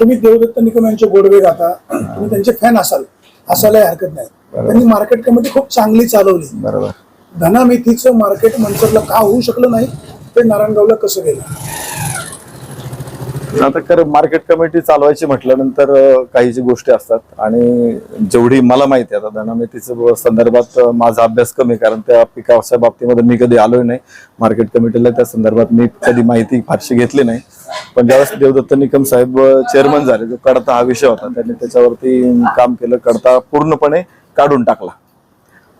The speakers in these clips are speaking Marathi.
तुम्ही देवदत्त निकम यांचे गोडवे गाता तुम्ही त्यांचे फॅन असाल असायला हरकत नाही. त्यांनी मार्केट कमिटी खूप चांगली चालवली. बरोबर. धना मेथीचं मार्केट मनसरला का होऊ शकलं नाही ते नारायणगावला कसं गेलं? आता खरं मार्केट कमिटी चालवायची म्हटल्यानंतर अं, काही जी गोष्टी असतात आणि जेवढी मला माहिती आहे आता धनामेथीच्या संदर्भात अं, माझा अभ्यास कमी कारण त्या पिकाच्या बाबतीमध्ये मी कधी आलोय नाही. मार्केट कमिटीला त्या संदर्भात मी कधी माहिती फारशी घेतली नाही. पण ज्यावेळेस देवदत्त निकम साहेब चेअरमन झाले जो कडता हा विषय होता त्यांनी त्याच्यावरती काम केलं कडता पूर्णपणे काढून टाकला.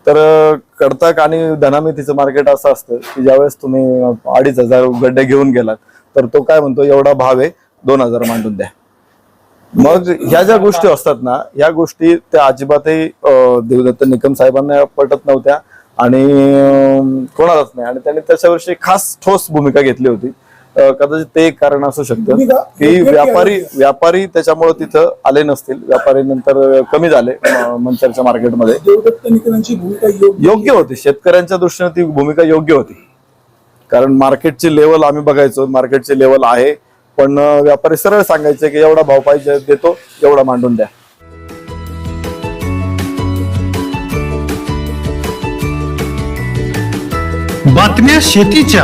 तर कडताक आणि धनामितीचं मार्केट असं असतं की ज्यावेळेस तुम्ही अडीच हजार गड्डे घेऊन गेलात तर तो काय म्हणतो एवढा भाव आहे दोन हजार मांडून द्या. मग ह्या ज्या गोष्टी असतात ना ह्या गोष्टी त्या अजिबातही देवदत्त निकम साहेबांना पटत नव्हत्या आणि कोणालाच नाही. आणि त्यांनी त्याच्यावरची खास ठोस भूमिका घेतली होती. कदाचित ते एक कारण असू शकतं. की व्यापारी. व्यापारी त्याच्यामुळे तिथं आले नसतील. व्यापारी नंतर कमी झाले मंचरच्या मार्केटमध्ये. योग्य होती. शेतकऱ्यांच्या दृष्टीने ती भूमिका योग्य होती. कारण मार्केटची लेवल आम्ही बघायचो. मार्केटची लेवल आहे. पण व्यापारी सरळ सांगायचे की एवढा भाव पाहिजे देतो एवढा मांडून द्या. बातम्या शेतीच्या.